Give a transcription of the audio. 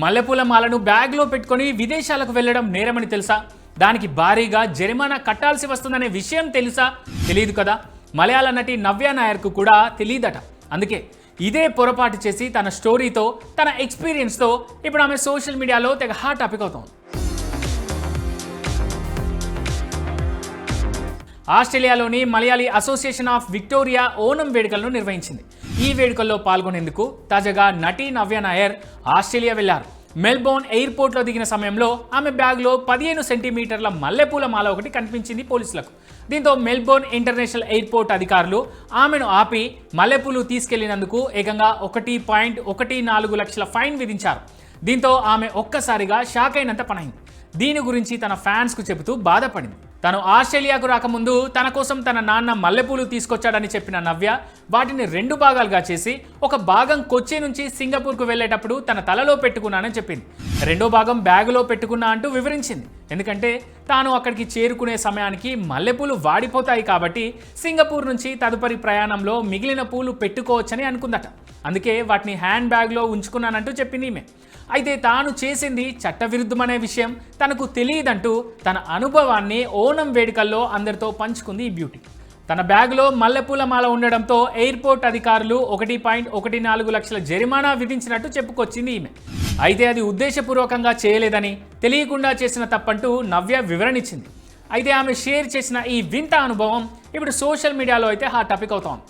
మల్లెపూల మాలను బ్యాగ్లో పెట్టుకొని విదేశాలకు వెళ్ళడం నేరమని తెలుసా? దానికి భారీగా జరిమానా కట్టాల్సి వస్తుందనే విషయం తెలుసా? తెలియదు కదా. మలయాళ నటి నవ్య నాయర్కు కూడా తెలియదట అందుకే ఇదే పొరపాటు చేసి తన స్టోరీతో తన ఎక్స్పీరియన్స్తో ఇప్పుడు ఆమె సోషల్ మీడియాలో తెగ హాట్ టాపిక్ అవుతోంది. ఆస్ట్రేలియాలోని Malayali association of Victoria Onam వేడుకలను నిర్వహించింది. ఈ వేడుకల్లో పాల్గొనేందుకు తాజాగా నటి నవ్య నాయర్ ఆస్ట్రేలియా వెళ్ళారు. మెల్బోర్న్ ఎయిర్పోర్ట్లో దిగిన సమయంలో ఆమె బ్యాగ్లో పదిహేను సెంటీమీటర్ల మల్లెపూల మాల ఒకటి కనిపించింది పోలీసులకు. దీంతో మెల్బోర్న్ ఇంటర్నేషనల్ ఎయిర్పోర్ట్ అధికారులు ఆమెను ఆపి మల్లెపూలు తీసుకెళ్ళినందుకు ఏకంగా ఒకటి పాయింట్ ఒకటి నాలుగు లక్షల ఫైన్ విధించారు. దీంతో ఆమె ఒక్కసారిగా షాక్ అయినంత పనైంది. దీని గురించి తన ఫ్యాన్స్కు చెబుతూ బాధపడింది. తను ఆస్ట్రేలియాకు రాకముందు తన కోసం తన నాన్న మల్లెపూలు తీసుకొచ్చాడని చెప్పిన నవ్య వాటిని రెండు భాగాలుగా చేసి ఒక భాగం కొచ్చి నుంచి సింగపూర్కు వెళ్ళేటప్పుడు తన తలలో పెట్టుకున్నానని చెప్పింది. రెండో భాగం బ్యాగులో పెట్టుకున్నా అంటూ వివరించింది. ఎందుకంటే తాను అక్కడికి చేరుకునే సమయానికి మల్లెపూలు వాడిపోతాయి కాబట్టి సింగపూర్ నుంచి తదుపరి ప్రయాణంలో మిగిలిన పూలు పెట్టుకోవచ్చని అనుకుందట. అందుకే వాటిని హ్యాండ్ బ్యాగ్లో ఉంచుకున్నానంటూ చెప్పింది ఈమె. అయితే తాను చేసింది చట్టవిరుద్ధమనే విషయం తనకు తెలియదంటూ తన అనుభవాన్ని ఓనం వేడుకల్లో అందరితో పంచుకుంది ఈ బ్యూటీ. తన బ్యాగులో మల్లెపూల మాల ఉండడంతో ఎయిర్పోర్ట్ అధికారులు ఒకటి పాయింట్ ఒకటి నాలుగు లక్షల జరిమానా విధించినట్టు చెప్పుకొచ్చింది ఈమె. అయితే అది ఉద్దేశపూర్వకంగా చేయలేదని తెలియకుండా చేసిన తప్పంటూ నవ్య వివరణ ఇచ్చింది. అయితే ఆమె షేర్ చేసిన ఈ వింత అనుభవం ఇప్పుడు సోషల్ మీడియాలో అయితే హాట్ టాపిక్ అవుతోంది.